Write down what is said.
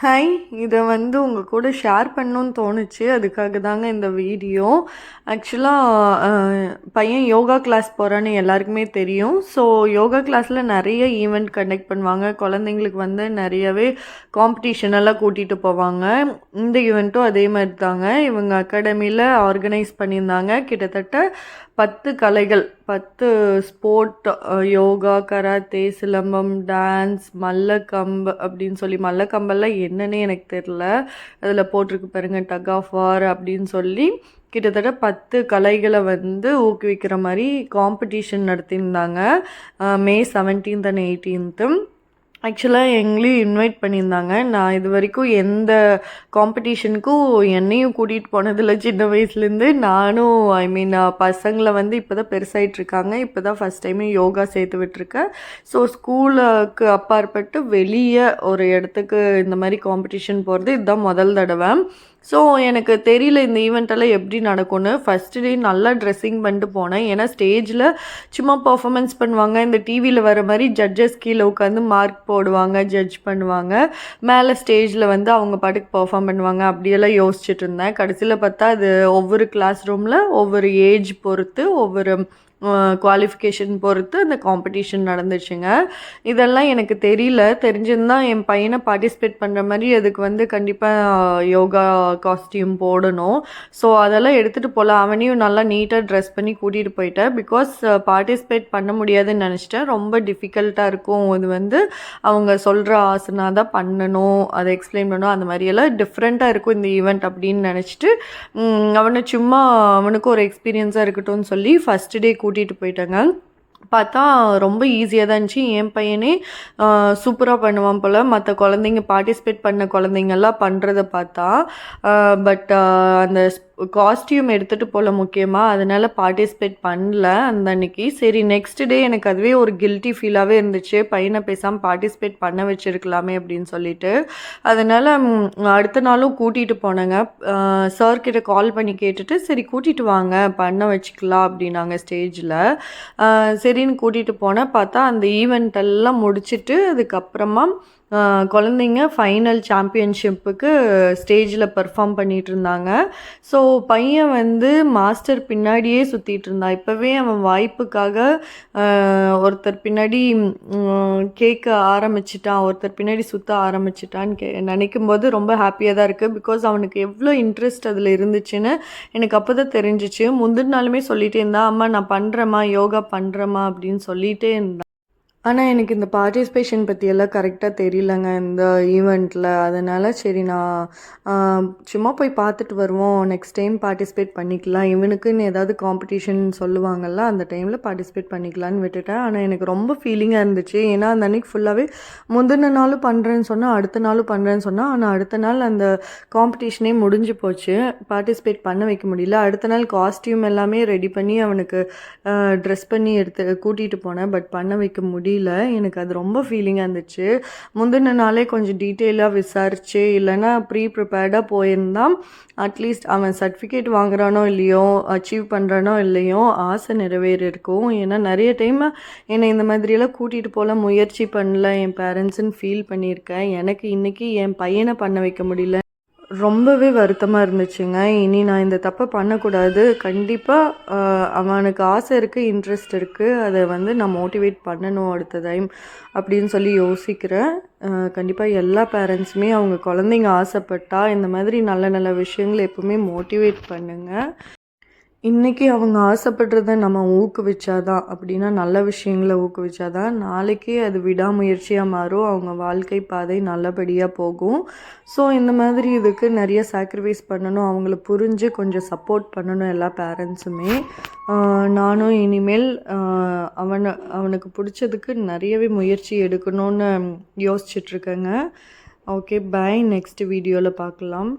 Hi இதை வந்து உங்கள் கூட ஷேர் பண்ணணும்னு தோணுச்சு. அதுக்காக தாங்க இந்த வீடியோ ஆக்சுவலாக பையன் யோகா கிளாஸ் போகிறான்னு எல்லாருக்குமே தெரியும். ஸோ யோகா கிளாஸில் நிறைய ஈவெண்ட் கண்டக்ட் பண்ணுவாங்க. குழந்தைங்களுக்கு வந்து நிறையவே காம்படிஷன் எல்லாம் கூட்டிகிட்டு போவாங்க. இந்த ஈவெண்ட்டும் அதே மாதிரி தாங்க. இவங்க அகாடமியில் ஆர்கனைஸ் பண்ணியிருந்தாங்க. கிட்டத்தட்ட பத்து கலைகள் பத்து sport yoga karate Silambam dance Mallakhamb அப்படின்னு சொல்லி மல்லக்கம்பெல்லாம் என்னன்னே எனக்கு தெரில அதில் போட்டிருக்கு பாருங்கள் டக் ஆஃப் வார் அப்படின்னு சொல்லி கிட்டத்தட்ட பத்து கலைகளை வந்து ஊக்குவிக்கிற மாதிரி காம்படிஷன் நடத்தியிருந்தாங்க. மே செவன்டீன்த் அண்ட் எயிட்டீன்த்து ஆக்சுவலாக எங்களையும் இன்வைட் பண்ணியிருந்தாங்க. நான் இது வரைக்கும் எந்த காம்படிஷனுக்கும் என்னையும் கூட்டிகிட்டு போனதில்ல. சின்ன வயசுலேருந்து நானும் ஐ மீன் பசங்களை வந்து இப்போ தான் பெருசாகிட்ருக்காங்க இப்போ தான் ஃபஸ்ட் டைம் யோகா சேர்த்து விட்டுருக்கேன். ஸோ ஸ்கூலுக்கு அப்பாற்பட்டு வெளியே ஒரு இடத்துக்கு இந்த மாதிரி காம்படிஷன் போகிறது இதுதான் முதல் தடவை. ஸோ எனக்கு தெரியல இந்த ஈவெண்ட்டெல்லாம் எப்படி நடக்கும்னு. ஃபஸ்ட்டு டே நல்லா ட்ரெஸ்ஸிங் பண்ணிட்டு போனேன். ஏன்னா ஸ்டேஜில் சும்மா பர்ஃபாமன்ஸ் பண்ணுவாங்க. இந்த டிவியில் வர மாதிரி ஜட்ஜஸ் கீழே உட்காந்து மார்க் போடுவாங்க ஜட்ஜ் பண்ணுவாங்க. மேலே ஸ்டேஜில் வந்து அவங்க பாட்டுக்கு பர்ஃபார்ம் பண்ணுவாங்க. அப்படியெல்லாம் யோசிச்சுட்டு இருந்தேன். கடைசியில் பார்த்தா அது ஒவ்வொரு கிளாஸ் ரூமில் ஒவ்வொரு ஏஜ் பொறுத்து ஒவ்வொரு குவாலிஃபிகேஷன் பொறுத்து அந்த காம்படிஷன் நடந்துச்சுங்க. இதெல்லாம் எனக்கு தெரியல. தெரிஞ்சிருந்தால் என் பையனை பார்ட்டிசிபேட் பண்ணுற மாதிரி அதுக்கு வந்து கண்டிப்பாக யோகா காஸ்டியூம் போடணும். ஸோ அதெல்லாம் எடுத்துகிட்டு போகலாம் அவனையும் நல்லா நீட்டாக ட்ரெஸ் பண்ணி கூட்டிகிட்டு போயிட்டேன். பிகாஸ் பார்ட்டிசிபேட் பண்ண முடியாதுன்னு நினச்சிட்டேன். ரொம்ப டிஃபிகல்ட்டாக இருக்கும். இது வந்து அவங்க சொல்கிற ஆசனா தான் பண்ணணும். அதை எக்ஸ்பிளைன் பண்ணணும். அந்த மாதிரியெல்லாம் டிஃப்ரெண்ட்டாக இருக்கும் இந்த ஈவெண்ட் அப்படின்னு நினச்சிட்டு அவனை சும்மா அவனுக்கும் ஒரு எக்ஸ்பீரியன்ஸாக இருக்கட்டும்னு சொல்லி ஃபஸ்ட் டே கூட்டிகிட்டு போயிட்டேங்க. பார்த்தா ரொம்ப ஈஸியாக தான் இருந்துச்சு. என் பையனே சூப்பராக பண்ணுவான் போல். மற்ற குழந்தைங்க பார்ட்டிசிபேட் பண்ண குழந்தைங்கள்லாம் பண்ணுறத பார்த்தா பட் அந்த காஸ்டியூம் எடுத்துகிட்டு போகல முக்கியமாக அதனால் பார்ட்டிசிபேட் பண்ணல அந்த அன்னைக்கு. சரி நெக்ஸ்ட் டே எனக்கு அதுவே ஒரு கில்ட்டி ஃபீலாகவே இருந்துச்சு. பையனை பேசாமல் பார்ட்டிசிபேட் பண்ண வச்சுருக்கலாமே அப்படின்னு சொல்லிட்டு. அதனால் அடுத்த நாளும் கூட்டிகிட்டு போனேங்க. சார்கிட்ட கால் பண்ணி கேட்டுட்டு சரி கூட்டிகிட்டு வாங்க பண்ண வச்சுக்கலாம் அப்படின்னாங்க ஸ்டேஜில் சரின்னு கூட்டிகிட்டு போனேன். பார்த்தா அந்த ஈவெண்ட் எல்லாம் முடிச்சுட்டு அதுக்கப்புறமா குழந்தைங்க ஃபைனல் சாம்பியன்ஷிப்புக்கு ஸ்டேஜில் பர்ஃபார்ம் பண்ணிகிட்டு இருந்தாங்க ஸோ பையன் வந்து மாஸ்டர் பின்னாடியே சுற்றிட்டு இருந்தான் இப்போவே அவன் வாய்ப்புக்காக ஒருத்தர் பின்னாடி கேட்க ஆரம்பிச்சிட்டான். ஒருத்தர் பின்னாடி சுற்ற ஆரம்பிச்சிட்டான்னு கே நினைக்கும் போது ரொம்ப ஹாப்பியாக தான் இருக்குது பிகாஸ் அவனுக்கு எவ்வளோ இன்ட்ரெஸ்ட் அதில் இருந்துச்சுன்னு எனக்கு அப்போ தான் தெரிஞ்சிச்சு. முந்தின நாளுமே சொல்லிகிட்டே இருந்தான். அம்மா நான் பண்ணுறேம்மா யோகா பண்ணுறேம்மா அப்படின்னு சொல்லிகிட்டே இருந்தான். ஆனால் எனக்கு இந்த பார்ட்டிசிபேஷன் பற்றியெல்லாம் கரெக்டாக தெரியலங்க இந்த ஈவெண்ட்டில் அதனால் சரி நான் சும்மா போய் பார்த்துட்டு வருவோம். நெக்ஸ்ட் டைம் பார்ட்டிசிபேட் பண்ணிக்கலாம். இவனுக்குன்னு ஏதாவது காம்படிஷன் சொல்லுவாங்கள்ல அந்த டைமில் பார்ட்டிசிபேட் பண்ணிக்கலான்னு விட்டுட்டேன். ஆனால் எனக்கு ரொம்ப ஃபீலிங்காக இருந்துச்சு. ஏன்னா அந்த அன்றைக்கி ஃபுல்லாகவே முந்தின நாளும் பண்ணுறேன்னு சொன்னால் அடுத்த நாளும் பண்ணுறேன்னு சொன்னால் ஆனால் அடுத்த நாள் அந்த காம்படிஷனே முடிஞ்சு போச்சு. பார்ட்டிசிபேட் பண்ண வைக்க முடியல. அடுத்த நாள் காஸ்டியூம் எல்லாமே ரெடி பண்ணி அவனுக்கு ட்ரெஸ் பண்ணி எடுத்து கூட்டிகிட்டு போனேன். பட் பண்ண வைக்க முடியல தெரியல. எனக்கு அது ரொம்ப ஃபீலிங்காக இருந்துச்சு. முந்தின நாளே கொஞ்சம் டீட்டெயிலாக விசாரிச்சு இல்லைன்னா ப்ரீ ப்ரிப்பேர்டாக போயிருந்தான் அட்லீஸ்ட் அவன் சர்டிஃபிகேட் வாங்குறானோ இல்லையோ அச்சீவ் பண்ணுறானோ இல்லையோ ஆசை நிறைவேறிருக்கும். ஏன்னா நிறைய டைம் என்னை இந்த மாதிரியெல்லாம் கூட்டிகிட்டு போகல முயற்சி பண்ணல. என் பேரண்ட்ஸுன்னு ஃபீல் பண்ணியிருக்கேன். எனக்கு இன்றைக்கி என் பையனை பண்ண வைக்க முடியல. ரொம்பவே வருத்தமாக இருந்துச்சுங்க. இனி நான் இந்த தப்பை பண்ணக்கூடாது. கண்டிப்பாக அவனுக்கு ஆசை இருக்குது இன்ட்ரெஸ்ட் இருக்குது அதை வந்து நான் மோட்டிவேட் பண்ணணும் அடுத்த டைம் அப்படின்னு சொல்லி யோசிக்கிறேன். கண்டிப்பாக எல்லா பேரண்ட்ஸுமே அவங்க குழந்தைங்க ஆசைப்பட்டால் இந்த மாதிரி நல்ல நல்ல விஷயங்களை எப்பவுமே மோட்டிவேட் பண்ணுங்கள் இன்றைக்கி அவங்க ஆசைப்படுறத நம்ம ஊக்குவிச்சாதான் அப்படின்னா நல்ல விஷயங்களை ஊக்குவிச்சாதான் நாளைக்கே அது விடாமுயற்சியாக மாறும் அவங்க வாழ்க்கை பாதை நல்லபடியாக போகும். ஸோ இந்த மாதிரி இதுக்கு நிறைய சாக்ரிஃபைஸ் பண்ணணும் அவங்கள புரிஞ்சு கொஞ்சம் சப்போர்ட் பண்ணணும் எல்லா பேரண்ட்ஸுமே நானும் இனிமேல் அவனை அவனுக்கு பிடிச்சதுக்கு நிறையவே முயற்சி எடுக்கணும்னு யோசிச்சிட்ருக்கேங்க ஓகே பாய் நெக்ஸ்ட் வீடியோவில் பார்க்கலாம்.